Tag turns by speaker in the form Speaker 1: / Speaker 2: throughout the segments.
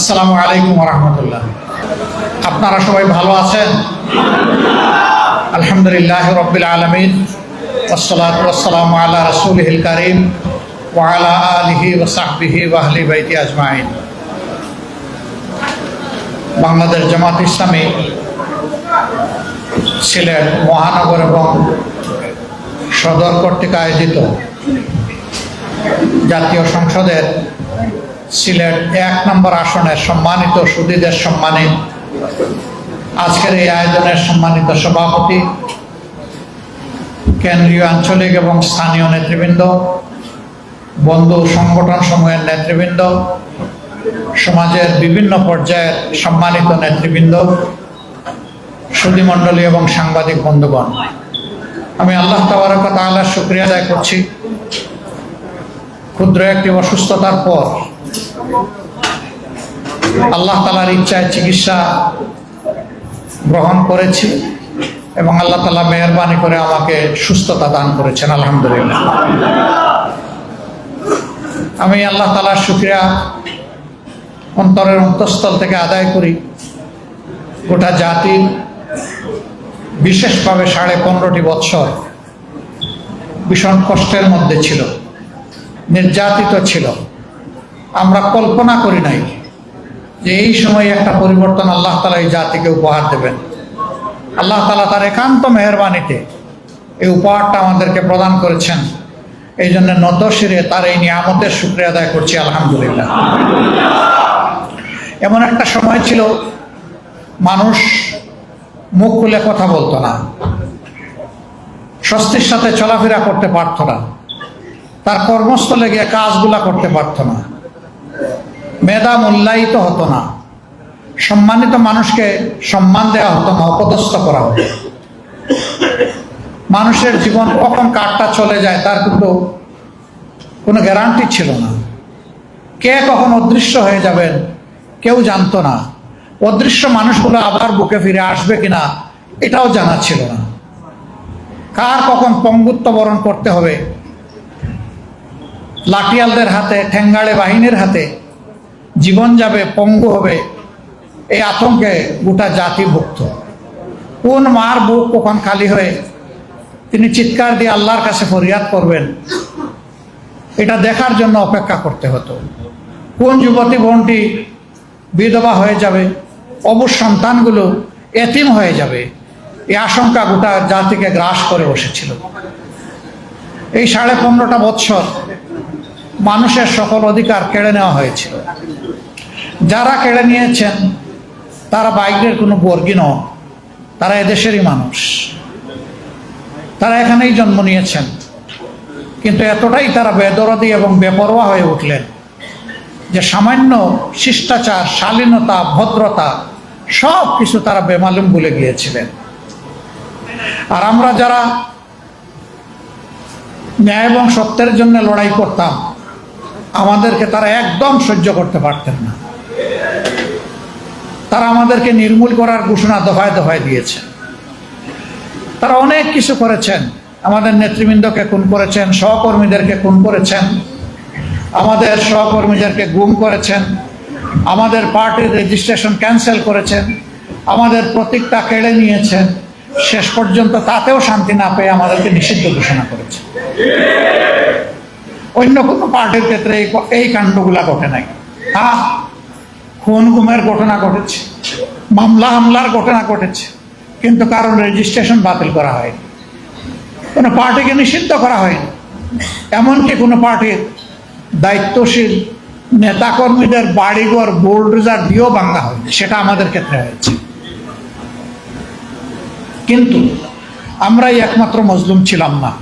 Speaker 1: আসসালামু আলাইকুম রহমতুল্লাহ। আপনারা সবাই ভালো আছেন? আলহামদুলিল্লাহ রবিল আলমিন। ওসলাতাম আল্লাহ রসুলহিল করিম ওয়ালা আলহি ওসাহবিহি ওয়াহলি বাইতি আজমাইন। বাংলাদেশ জামাত ইসলামী সিলেট মহানগর এবং সদর কর্তৃক আয়োজিত জাতীয় সংসদের সিলেট এক নম্বর আসনের সম্মানিত সুদীদের সম্মানে। আজকের এই আয়োজনের সম্মানিত সভাপতি, কেন্দ্রীয় আঞ্চলিক এবং স্থানীয় নেতৃবৃন্দ, বন্ধু সংগঠন সমূহের নেতৃবৃন্দ, সমাজের বিভিন্ন পর্যায়ের সম্মানিত নেতৃবৃন্দ সুদীমণ্ডলী এবং সাংবাদিক বন্ধুগণ। আমি আল্লাহ তাবারক তাআলার শুক্রিয়া আদায় করছি। ক্ষুদ্র একটি অসুস্থতার পর আল্লাহ তালার ইচ্ছায় চিকিৎসা গ্রহণ করেছি এবং আল্লাহ তালা মেহরবানি করে আমাকে সুস্থতা দান করেছেন, আলহামদুলিল্লাহ। আমি আল্লাহ তালার শুক্রিয়া অন্তরের অন্তঃস্থল থেকে আদায় করি। গোটা জাতির বিশেষভাবে সাড়ে পনেরোটি বৎসর ভীষণ কষ্টের মধ্যে ছিল, নির্যাতিত ছিল। আমরা কল্পনা করি নাই যে এই সময় একটা পরিবর্তন আল্লাহ তালা এই জাতিকে উপহার দেবেন। আল্লাহ তালা তার একান্ত মেহরবানিতে এই উপহারটা আমাদেরকে প্রদান করেছেন। এই জন্য নত শিরে তার এই নিয়ামতের শুক্রিয়া আদায় করছি, আলহামদুলিল্লাহ। এমন একটা সময় ছিল, মানুষ মুখ খুলে কথা বলতো না। স্বস্তির সাথে চলাফেরা করতে পারত না। তার কর্মস্থলে গিয়ে কাজগুলা করতে পারত না। মেধা মূল্যায়িত হতো না। সম্মানিত মানুষকে সম্মান দেওয়া হতো না, অপদস্থ করা হতো। মানুষের জীবন কখন কাঠটা চলে যায় তার কিন্তু কোনো গ্যারান্টি ছিল না। কে কখন অদৃশ্য হয়ে যাবেন কেউ জানতো না। অদৃশ্য মানুষগুলো আবার বুকে ফিরে আসবে কিনা এটাও জানা ছিল না। কার কখন পঙ্গুত্ব বরণ করতে হবে? লাঠিয়ালদের হাতে ঠেঙ্গাড়ে বাহিনীর হাতে জীবন যাবে, পঙ্গু হবে। এই আতঙ্কে গোটা জাতি ভুক্ত। কোন মার বুক কখন খালি হয়ে? তিনি চিৎকার দিয়ে আল্লাহর কাছে ফরিয়াদ করবেন। এটা দেখার জন্য অপেক্ষা করতে হতো। কোন যুবতী বোনটি বিধবা হয়ে যাবে? অবুজ সন্তানগুলো এতিম হয়ে যাবে। এই আশঙ্কা গোটা জাতিকে গ্রাস করে বসেছিল। এই সাড়ে পনেরোটা বৎসর মানুষের সকল অধিকার কেড়ে নেওয়া হয়েছিল। যারা কেড়ে নিয়েছেন, তারা বাইরের কোনো বর্গী নন। তারা এদেশেরই মানুষ। তারা এখানেই জন্ম নিয়েছেন। কিন্তু এতটাই তারা বেদরদি এবং বেপরোয়া হয়ে উঠলেন যে সামান্য শিষ্টাচার, শালীনতা, ভদ্রতা সব কিছু তারা বেমালুম ভুলে গিয়েছিলেন। আর আমরা যারা ন্যায় এবং সত্যের জন্য লড়াই করতাম আমাদেরকে তারা একদম সহ্য করতে পারতেন না। তারা আমাদেরকে নির্মূল করার ঘোষণা দফায় দফায় দিয়েছে। তারা অনেক কিছু করেছেন। আমাদের নেতৃবৃন্দকে খুন করেছেন, সহকর্মীদেরকে খুন করেছেন। আমাদের সহকর্মীদেরকে গুম করেছেন। আমাদের পার্টির রেজিস্ট্রেশন ক্যান্সেল করেছেন। আমাদের প্রতীকটা কেড়ে নিয়েছেন। শেষ পর্যন্ত তাতেও শান্তি না পেয়ে আমাদেরকে নিষিদ্ধ ঘোষণা করেছে। অন্য কোনো পার্টির ক্ষেত্রে এই কাণ্ডগুলা ঘটে নাই। হ্যাঁ খুন গুমের ঘটনা ঘটেছে, মামলা হামলার ঘটনা ঘটেছে, কিন্তু কারণ রেজিস্ট্রেশন বাতিল করা হয়নি। কোনো পার্টিকে নিষিদ্ধ করা হয়নি। এমনকি কোনো পার্টির দায়িত্বশীল নেতাকর্মীদের বাড়িঘর বোল্ডোজার দিয়েও ভাঙা হয়নি। সেটা আমাদের ক্ষেত্রে হয়েছে। কিন্তু আমরাই একমাত্র মজলুম ছিলাম না।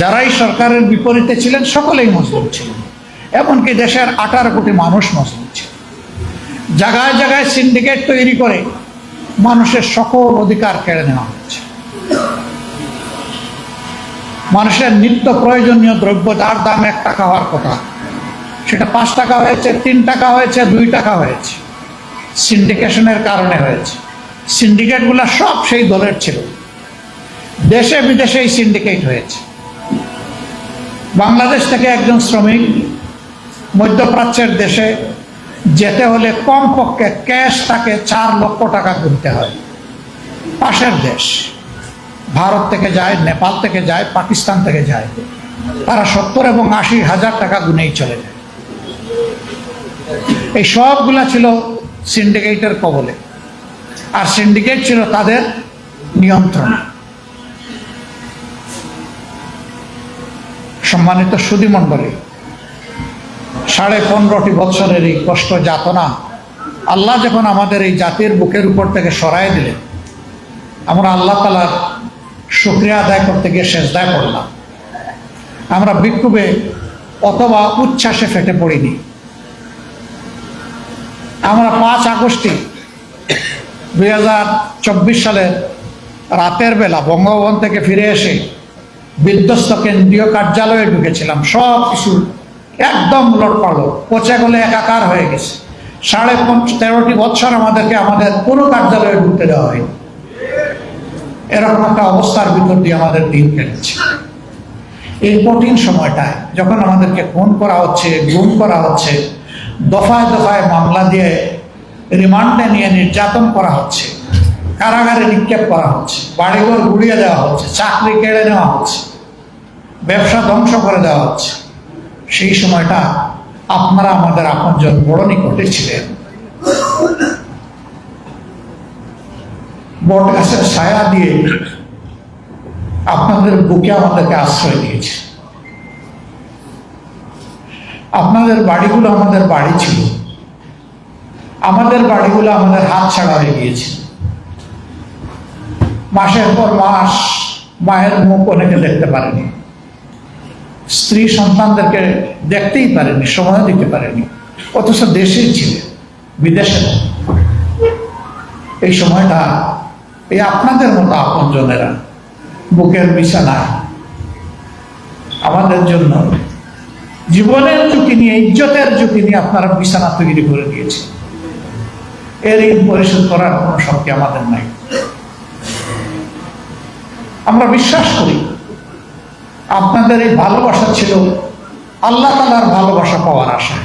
Speaker 1: যারাই সরকারের বিপরীতে ছিলেন, সকলেই মজলুম ছিলেন। এমনকি দেশের আঠারো কোটি মানুষ মজলুম ছিল জায়গায় জায়গায় সিন্ডিকেট তৈরি করে মানুষের সকল অধিকার কেড়ে নেওয়া হচ্ছে মানুষের নিত্য প্রয়োজনীয় দ্রব্য, যার দাম এক টাকা হওয়ার কথা, সেটা পাঁচ টাকা হয়েছে, তিন টাকা হয়েছে, দুই টাকা হয়েছে। সিন্ডিকেশনের কারণে হয়েছে। সিন্ডিকেটগুলো সব সেই দলের ছিল। দেশে বিদেশে এই সিন্ডিকেট হয়েছে। বাংলাদেশ থেকে একজন শ্রমিক মধ্যপ্রাচ্যের দেশে যেতে হলে কমপক্ষে ক্যাশ তাকে চার লক্ষ টাকা গুনতে হয়। পাশের দেশ, ভারত থেকে যায়, নেপাল থেকে যায়, পাকিস্তান থেকে যায়, তারা সত্তর এবং আশি হাজার টাকা গুনেই চলে যায়। এই সবগুলা ছিল সিন্ডিকেটের কবলে। আর সিন্ডিকেট ছিল তাদের নিয়ন্ত্রণে। সম্মানিত সুদী মণ্ডলী সাড়ে পনেরোটি বছরের এই কষ্ট যাতনা আল্লাহ যখন আমাদের এই জাতির বুকের উপর থেকে সরাই দিলেন, আমরা আল্লাহ তালার শুক্রিয়া আদায় করতে গিয়ে শেষদায় পড়লাম। আমরা বিক্ষোভে অথবা উচ্ছ্বাসে ফেটে পড়িনি। আমরা পাঁচ আগস্টে দুই হাজার চব্বিশ সালের রাতের বেলা বঙ্গভবন থেকে ফিরে এসে বিধ্বস্ত কেন্দ্রীয় কার্যালয়ে ঢুকেছিলাম, সব কিছু একদম লটপালো পচে গলে একাকার হয়ে গেছে। সাড়ে তেরোটি বছর আমাদেরকে আমাদের কোনো কার্যালয়ে ঢুকতে দেওয়া হয়নি। এরকম একটা অবস্থার ভিতর দিয়ে আমাদের দিন কেটেছে। এই কঠিন সময়টায় যখন আমাদেরকে খুন করা হচ্ছে, গুম করা হচ্ছে, দফায় দফায় মামলা দিয়ে রিমান্ডে নিয়ে নির্যাতন করা হচ্ছে কারাগারে নিক্ষেপ করা হচ্ছে, বাড়িঘর গুড়িয়ে দেওয়া হচ্ছে, চাকরি কেড়ে নেওয়া হচ্ছে, ব্যবসা ধ্বংস করে দেওয়া হচ্ছে। সেই সময়টা আপনারা আমাদের আপনজন বড় নিকটে ছিলেন। বট গাছের ছায়া দিয়ে আপনাদের বুকে আমাদেরকে আশ্রয় দিয়েছে। আপনাদের বাড়িগুলো আমাদের বাড়ি ছিল। আমাদের বাড়িগুলো আমাদের হাত ছাড়া হয়ে গিয়েছে। মাসের পর মাস মায়ের মুখ অনেকে দেখতে পারেনি। স্ত্রী সন্তানদেরকে দেখতেই পারেনি, সময় দিতে পারেনি। অথচ দেশেই ছিলেন বিদেশে এই সময়টা এই আপনাদের মতো আপনজনেরা বুকের বিছানা আমাদের জন্য জীবনের ঝুঁকি নিয়ে, ইজ্জতের ঝুঁকি নিয়ে আপনারা বিছানা তৈরি করে দিয়েছেন। এর ঋণ পরিশোধ করার কোনো শক্তি আমাদের নাই। আমরা বিশ্বাস করি। আপনাদের এই ভালোবাসা ছিল আল্লাহ তালার ভালোবাসা পাওয়ার আশা।